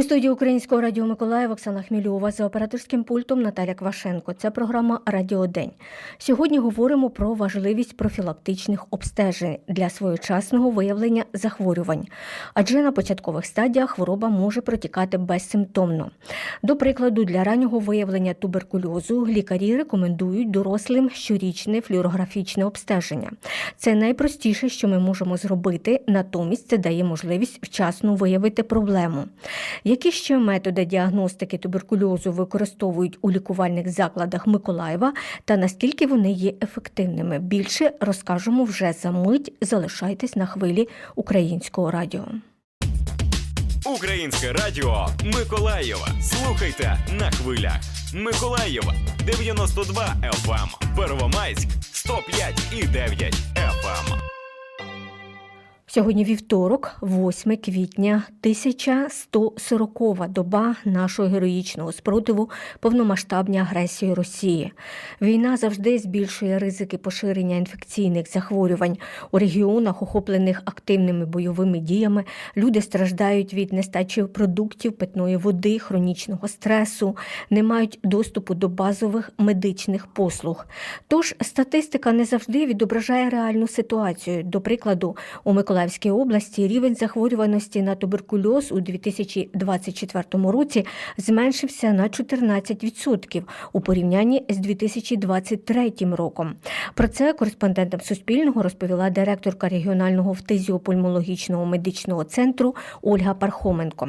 У студії Українського радіо Миколаїв Оксана Хмільова за операторським пультом Наталя Квашенко. Це програма Радіодень. Сьогодні говоримо про важливість профілактичних обстежень для своєчасного виявлення захворювань, адже на початкових стадіях хвороба може протікати безсимптомно. До прикладу, для раннього виявлення туберкульозу лікарі рекомендують дорослим щорічне флюорографічне обстеження. Це найпростіше, що ми можемо зробити, натомість це дає можливість вчасно виявити проблему. Які ще методи діагностики туберкульозу використовують у лікувальних закладах Миколаєва та наскільки вони є ефективними? Більше розкажемо вже за мить. Залишайтесь на хвилі українського радіо. Українське радіо Миколаєва. Слухайте на хвилях. Миколаєва 92 FM. Первомайськ 105 і 9 FM. Сьогодні вівторок, 8 квітня, 1140 доба нашого героїчного спротиву повномасштабній агресії Росії. Війна завжди збільшує ризики поширення інфекційних захворювань у регіонах, охоплених активними бойовими діями. Люди страждають від нестачі продуктів, питної води, хронічного стресу, не мають доступу до базових медичних послуг. Тож статистика не завжди відображає реальну ситуацію. До прикладу, у Миколаївській області рівень захворюваності на туберкульоз у 2024 році зменшився на 14% у порівнянні з 2023 роком. Про це кореспондентам Суспільного розповіла директорка регіонального фтизіопульмологічного медичного центру Ольга Пархоменко.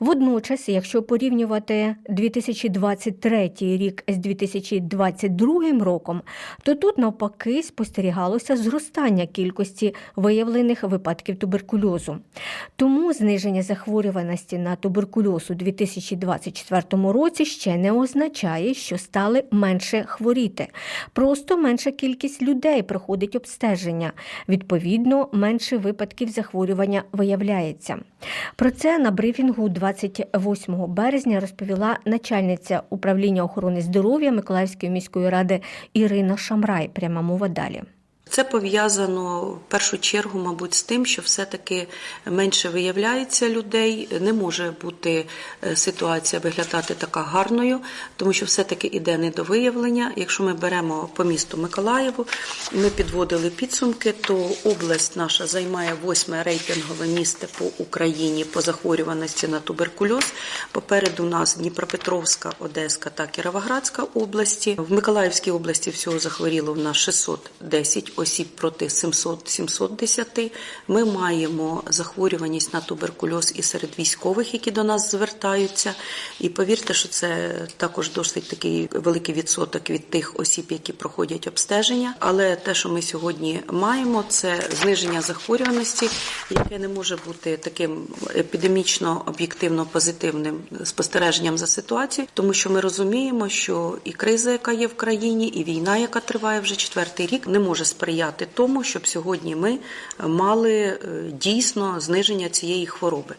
Водночас, якщо порівнювати 2023 рік з 2022 роком, то тут навпаки спостерігалося зростання кількості виявлених випадків туберкульозу. Тому зниження захворюваності на туберкульоз у 2024 році ще не означає, що стали менше хворіти. Просто менша кількість людей проходить обстеження. Відповідно, менше випадків захворювання виявляється. Про це на брифінгу 28 березня розповіла начальниця управління охорони здоров'я Миколаївської міської ради Ірина Шамрай. Пряма мова далі. Це пов'язано в першу чергу, мабуть, з тим, що все-таки менше виявляється людей. Не може бути е, ситуація виглядати така гарною, тому що все-таки іде недовиявлення. Якщо ми беремо по місту Миколаєву, ми підводили підсумки, то область наша займає восьме рейтингове місце по Україні по захворюваності на туберкульоз. Попереду нас Дніпропетровська, Одеська та Кіровоградська області. В Миколаївській області всього захворіло в нас 610 осіб проти 700-710. Ми маємо захворюваність на туберкульоз і серед військових, які до нас звертаються. І повірте, що це також досить такий великий відсоток від тих осіб, які проходять обстеження. Але те, що ми сьогодні маємо, це зниження захворюваності, яке не може бути таким епідемічно об'єктивно позитивним спостереженням за ситуацією, тому що ми розуміємо, що і криза, яка є в країні, і війна, яка триває вже четвертий рік, не може сприяти тому, щоб сьогодні ми мали е, дійсно зниження цієї хвороби.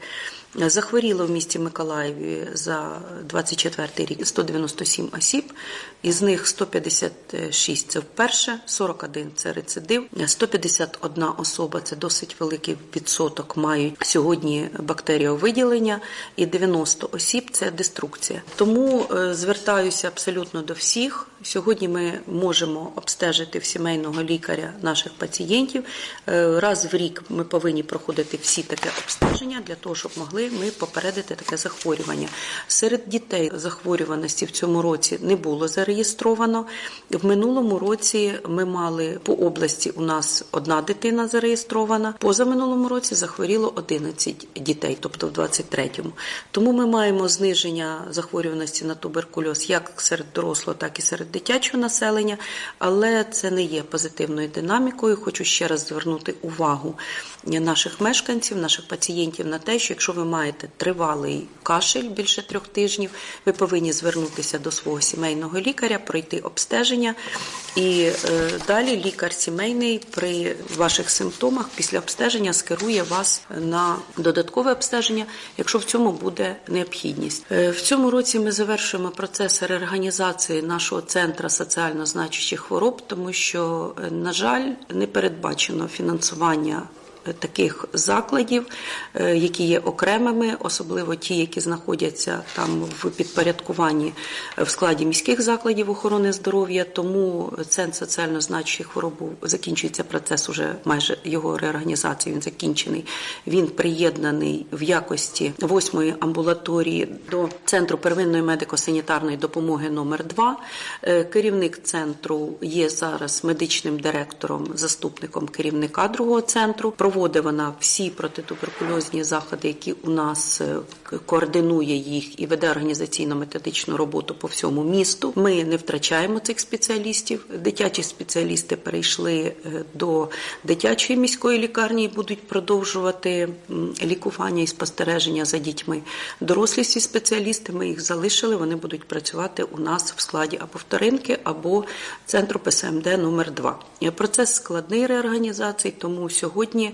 Захворіло в місті Миколаєві за 24 рік 197 осіб, із них 156 – це вперше, 41 – це рецидив, 151 особа – це досить великий відсоток мають сьогодні бактеріовиділення, і 90 осіб – це деструкція. Тому е, звертаюся абсолютно до всіх. Сьогодні ми можемо обстежити в сімейного лікаря наших пацієнтів. Е, Раз в рік ми повинні проходити всі таке обстеження для того, щоб могли ми попередити таке захворювання. Серед дітей захворюваності в цьому році не було зареєстровано. В минулому році ми мали по області у нас одна дитина зареєстрована. Поза минулому році захворіло 11 дітей, тобто в 23-му. Тому ми маємо зниження захворюваності на туберкульоз як серед дорослого, так і серед дитячого населення, але це не є позитивною динамікою. Хочу ще раз звернути увагу наших мешканців, наших пацієнтів на те, що якщо ви маєте тривалий кашель більше трьох тижнів, ви повинні звернутися до свого сімейного лікаря, пройти обстеження, і е, далі лікар сімейний при ваших симптомах після обстеження скерує вас на додаткове обстеження, якщо в цьому буде необхідність. Е, В цьому році ми завершуємо процес реорганізації нашого центру соціально значущих хвороб, тому що, е, на жаль, не передбачено фінансування таких закладів, е, які є окремими, особливо ті, які знаходяться там в підпорядкуванні е, в складі міських закладів охорони здоров'я. Тому центр соціально значущих хвороб закінчується процес уже майже його реорганізації. Він закінчений. Він приєднаний в якості восьмої амбулаторії до центру первинної медико-санітарної допомоги номер 2 Керівник центру є зараз медичним директором, заступником керівника другого центру. Проводить вона всі протитуберкульозні заходи, які у нас е, координує їх і веде організаційно-методичну роботу по всьому місту. Ми не втрачаємо цих спеціалістів. Дитячі спеціалісти перейшли е, до дитячої міської лікарні і будуть продовжувати лікування і спостереження за дітьми. Дорослі всі спеціалісти ми їх залишили. Вони будуть працювати у нас в складі або вторинки, або центру ПСМД номер 2 Процес складний реорганізації, тому сьогодні.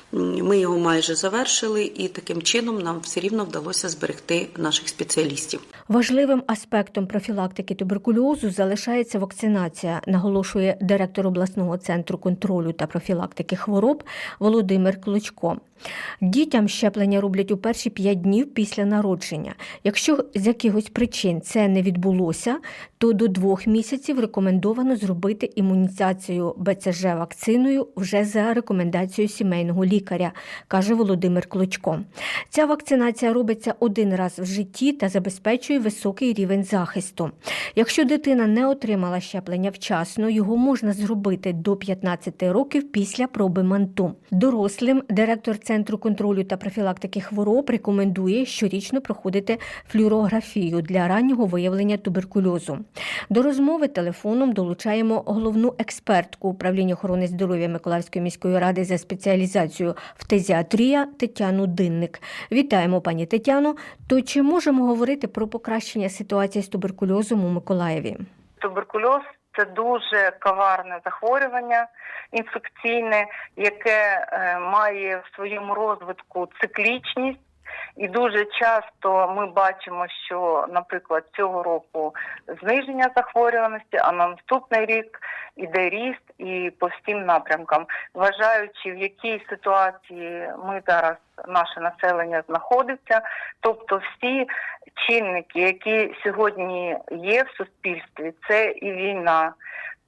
Ми його майже завершили, і таким чином нам все рівно вдалося зберегти наших спеціалістів. Важливим аспектом профілактики туберкульозу залишається вакцинація, наголошує директор обласного центру контролю та профілактики хвороб Володимир Клочко. Дітям щеплення роблять у перші 5 днів після народження. Якщо з якихось причин це не відбулося, то до двох місяців рекомендовано зробити імунізацію БЦЖ вакциною вже за рекомендацією сімейного лікаря, каже Володимир Клочко. Ця вакцинація робиться один раз в житті та забезпечує високий рівень захисту. Якщо дитина не отримала щеплення вчасно, його можна зробити до 15 років після проби манту. Дорослим директор центру контролю та профілактики хвороб рекомендує щорічно проходити флюорографію для раннього виявлення туберкульозу. До розмови телефоном долучаємо головну експертку управління охорони здоров'я Миколаївської міської ради за спеціалізацією фтизіатрія Тетяну Динник. Вітаємо, пані Тетяно. То чи можемо говорити про покращення ситуації з туберкульозом у Миколаєві? Туберкульоз це дуже коварне захворювання інфекційне, яке е, має в своєму розвитку циклічність. І дуже часто ми бачимо, що, наприклад, цього року зниження захворюваності, а на наступний рік іде ріст і по всім напрямкам, вважаючи, в якій ситуації ми зараз наше населення знаходиться, тобто всі чинники, які сьогодні є в суспільстві, це і війна,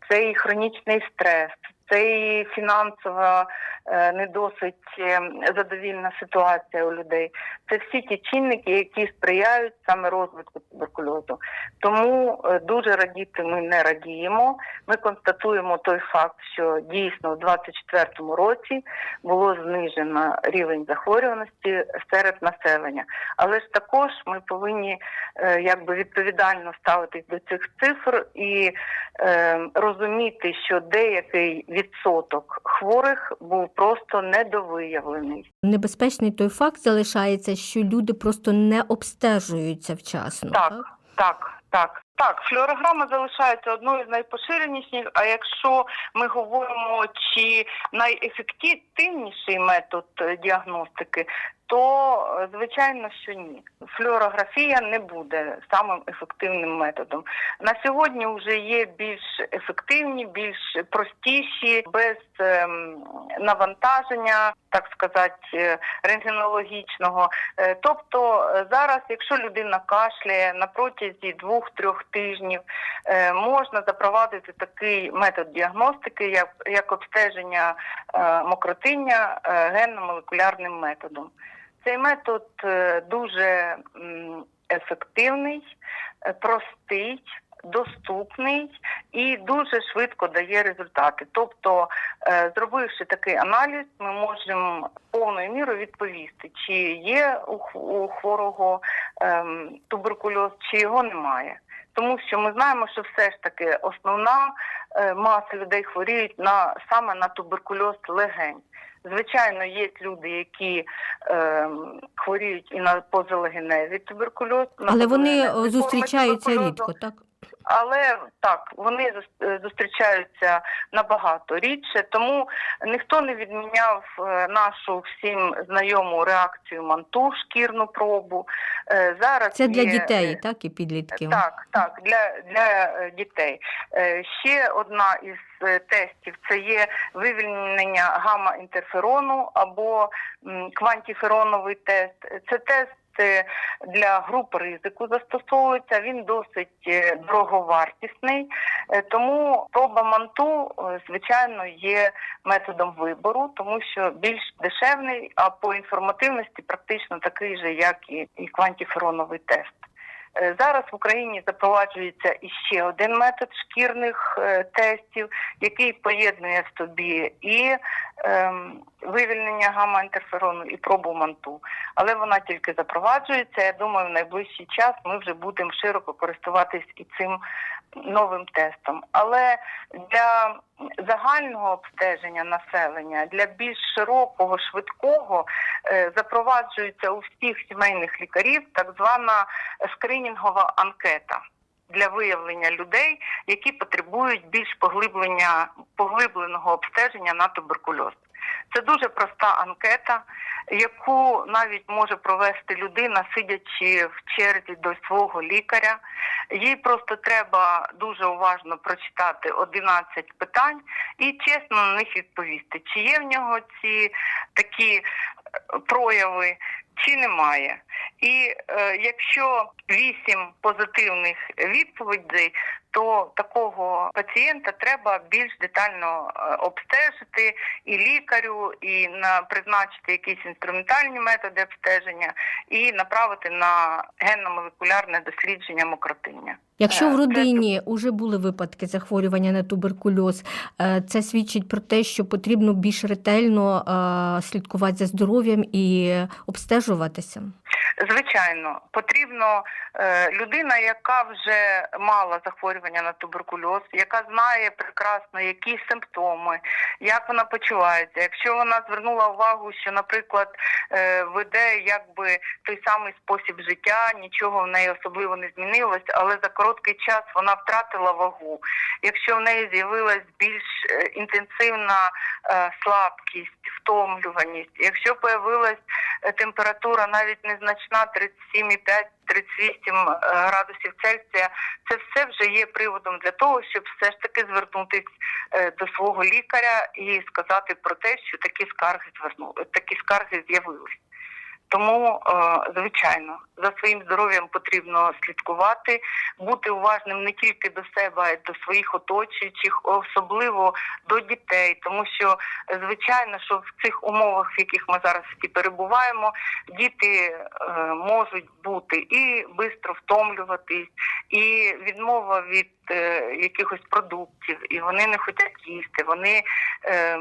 це і хронічний стрес, це і фінансова е, не досить е, задовільна ситуація у людей. Це всі ті чинники, які сприяють саме розвитку туберкульозу. Тому е, дуже радіти ми не радіємо. Ми констатуємо той факт, що дійсно у 2024 році було знижено рівень захворюваності серед населення. Але ж також ми повинні якби відповідально ставитись до цих цифр і е, розуміти, що деякий відсоток хворих був просто недовиявлений. Небезпечний той факт залишається, що люди просто не обстежуються вчасно. Так, так, так. Так, флюорограма залишається одною з найпоширеніших, а якщо ми говоримо, чи найефективніший метод е, діагностики, то е, звичайно, що ні. Флюорографія не буде самим ефективним методом. На сьогодні вже є більш ефективні, більш простіші, без ем, навантаження, так сказати, е, рентгенологічного. Тобто зараз, якщо людина кашляє на протязі двох-трьох тижнів, е, можна запровадити такий метод діагностики, як, як обстеження е, мокротиння е, генно-молекулярним методом. Цей метод дуже ефективний, простий. Доступний і дуже швидко дає результати. Тобто, зробивши такий аналіз, ми можемо повною мірою відповісти, чи є у хворого ем, туберкульоз, чи його немає. Тому що ми знаємо, що все ж таки основна е, маса людей хворіють на саме на туберкульоз легень. Звичайно, є люди, які е, хворіють і на позалегеневий туберкульоз, на Але вони форми зустрічаються рідко, так? Але так, вони е, зустрічаються набагато рідше, тому ніхто не відміняв е, нашу всім знайому реакцію манту, шкірну пробу. Е, Зараз Це для є, дітей, так, і підлітків. так, так, для, для дітей. Ще одна із тестів це є вивільнення гамма-інтерферону або квантіфероновий тест. Це тест. Для груп ризику застосовується, він досить е, дороговартісний, Е, тому проба манту, е, звичайно, є методом вибору, тому що більш дешевний, а по інформативності практично такий же, як і квантіфероновий тест. Е, Зараз в Україні запроваджується іще один метод шкірних е, тестів, який поєднує в собі і ем, вивільнення гамма-інтерферону, і пробу манту. Але вона тільки запроваджується. Я думаю, в найближчий час ми вже будемо широко користуватись і цим новим тестом. Але для загального обстеження населення, для більш широкого, швидкого е, запроваджується у всіх сімейних лікарів так звана скринінгова анкета. Для виявлення людей, які потребують більш поглиблення поглибленого обстеження на туберкульоз. Це дуже проста анкета, яку навіть може провести людина, сидячи в черзі до свого лікаря. Їй просто треба дуже уважно прочитати 11 питань і чесно на них відповісти, чи є в нього ці такі прояви, чи немає. І е, якщо вісім позитивних відповідей, то такого пацієнта треба більш детально е, обстежити і лікарю, і на призначити якісь інструментальні методи обстеження, і направити на генно-молекулярне дослідження мокротиння. Якщо Е, в родині вже були випадки захворювання на туберкульоз, е, це свідчить про те, що потрібно більш ретельно е, слідкувати за здоров'ям і обстежуватися. Звичайно, потрібно е, людина, яка вже мала захворювання на туберкульоз, яка знає прекрасно, які симптоми, як вона почувається. Якщо вона звернула увагу, що, наприклад, е, веде якби той самий спосіб життя, нічого в неї особливо не змінилось, але за короткий час вона втратила вагу. Якщо в неї з'явилась більш е, інтенсивна е, слабкість, втомлюваність, якщо появилась е, температура навіть незначна 37,5 38 е, градусів Цельсія, це все вже є приводом для того, щоб все ж таки звернутися е, до свого лікаря і сказати про те, що такі скарги звернули, такі скарги з'явились. Тому, е, звичайно, за своїм здоров'ям потрібно слідкувати, бути уважним не тільки до себе, а й до своїх оточуючих, особливо до дітей, тому що звичайно, що в цих умовах, в яких ми зараз всі перебуваємо, діти е, можуть бути і швидко втомлюватись, і відмова від е, якихось продуктів, і вони не хочуть їсти, вони е,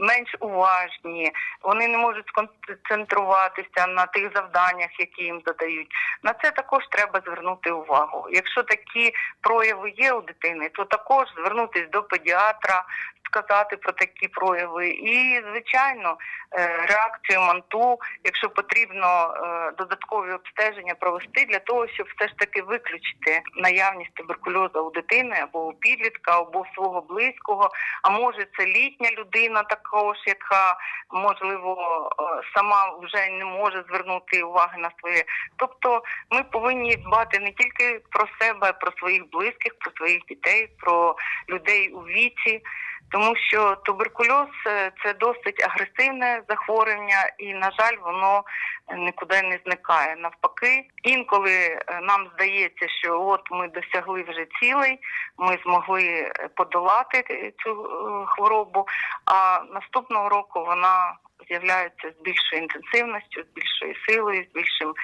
менш уважні, вони не можуть сконцентруватися на тих завданнях, які їм задають. На це також треба звернути увагу. Якщо такі прояви є у дитини, то також звернутися до педіатра, сказати про такі прояви. І, звичайно, е, реакцію манту, якщо потрібно е, додаткові обстеження провести для того, щоб все ж таки виключити наявність туберкульозу у дитини або у підлітка, або у свого близького. А може це літня людина також, яка можливо е, сама вже не може звернути уваги на своє. Тобто ми повинні дбати не тільки про себе, про своїх близьких, про своїх дітей, про людей у віці. Тому що туберкульоз е, це досить агресивне захворювання, і на жаль, воно нікуди не зникає. Навпаки, інколи е, нам здається, що от ми досягли вже цілей, ми змогли е, подолати цю е, хворобу. А наступного року вона з'являється з більшою інтенсивністю, з більшою силою, з більшим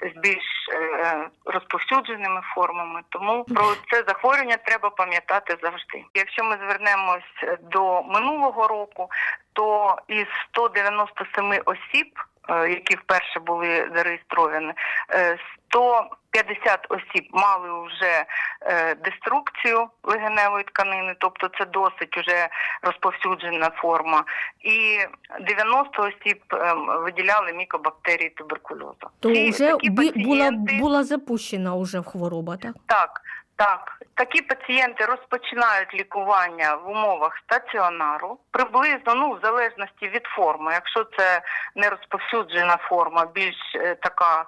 з більш е, розповсюдженими формами. Тому про це захворювання треба пам'ятати завжди. Якщо ми звернемось до минулого року, то із 197 осіб, які вперше були зареєстровані, е, 150 осіб мали вже е, деструкцію легеневої тканини, тобто це досить вже розповсюджена форма, і 90 осіб е, виділяли мікобактерії туберкульозу. То вже такі бі- була, була запущена уже хвороба, так? так, Так, такі пацієнти розпочинають лікування в умовах стаціонару приблизно, ну в залежності від форми. Якщо це не розповсюджена форма, більш е, така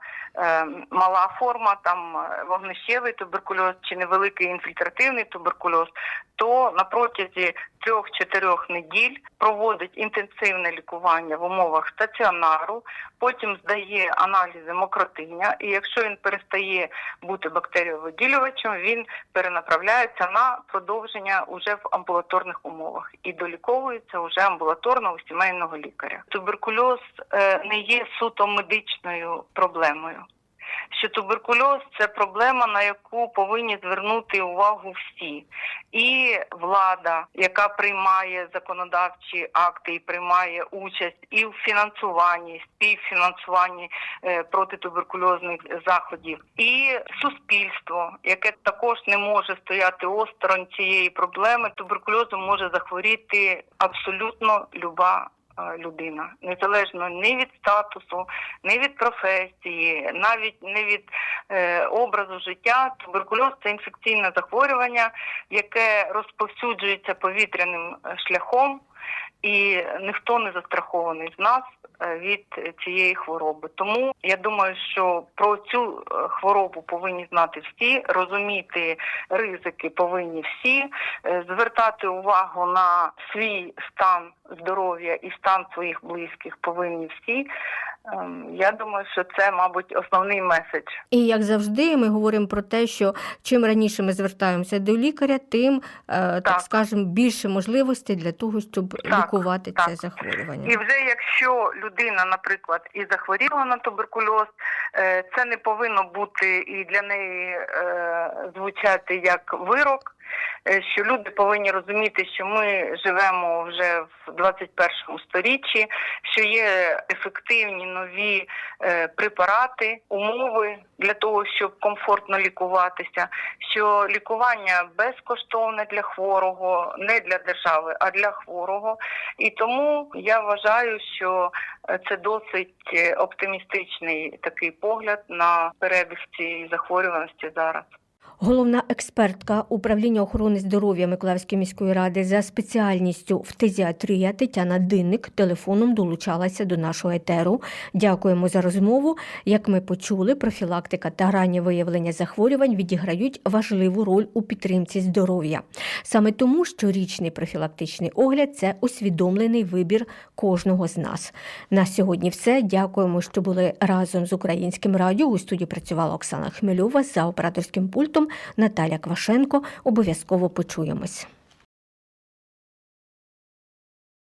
мала форма, там е, вогнищевий туберкульоз чи невеликий інфільтративний туберкульоз, то на протязі трьох-чотирьох неділь проводить інтенсивне лікування в умовах стаціонару, потім здає аналізи мокротиння, і якщо він перестає бути бактеріовиділювачем, він перенаправляється на продовження уже в амбулаторних умовах і доліковується вже амбулаторно у сімейного лікаря. Туберкульоз е, не є суто медичною проблемою. Що туберкульоз це проблема, на яку повинні звернути увагу всі, і влада, яка приймає законодавчі акти і приймає участь і в фінансуванні, співфінансуванні е, протитуберкульозних заходів, і суспільство, яке також не може стояти осторонь цієї проблеми. Туберкульозом може захворіти абсолютно люба людина, незалежно ні від статусу, ні від професії, навіть не від е, образу життя. Туберкульоз це інфекційне захворювання, яке розповсюджується повітряним е, шляхом, і ніхто не застрахований з нас е, від цієї хвороби. Тому я думаю, що про цю е, хворобу повинні знати всі, розуміти ризики повинні всі, е, звертати увагу на свій стан здоров'я і стан своїх близьких повинні всі. Ем, Я думаю, що це, мабуть, основний меседж. І як завжди, ми говоримо про те, що чим раніше ми звертаємося до лікаря, тим е, так, Так. скажемо більше можливостей для того, щоб Так, лікувати так. це захворювання. І вже якщо людина, наприклад, і захворіла на туберкульоз, е, це не повинно бути і для неї е, звучати як вирок. Е, Що люди повинні розуміти, що ми живемо вже в 21 сторіччі, що є ефективні нові е, препарати, умови для того, щоб комфортно лікуватися. Що лікування безкоштовне для хворого, не для держави, а для хворого. І тому я вважаю, що е, це досить оптимістичний такий погляд на перебіг цієї захворюваності зараз. Головна експертка управління охорони здоров'я Миколаївської міської ради за спеціальністю фтизіатрія Тетяна Динник телефоном долучалася до нашого етеру. Дякуємо за розмову. Як ми почули, профілактика та раннє виявлення захворювань відіграють важливу роль у підтримці здоров'я. Саме тому щорічний профілактичний огляд це усвідомлений вибір кожного з нас. На сьогодні все. Дякуємо, що були разом з українським радіо. У студії працювала Оксана Хмельова за операторським пультом Наталя Квашенко. Обов'язково почуємось.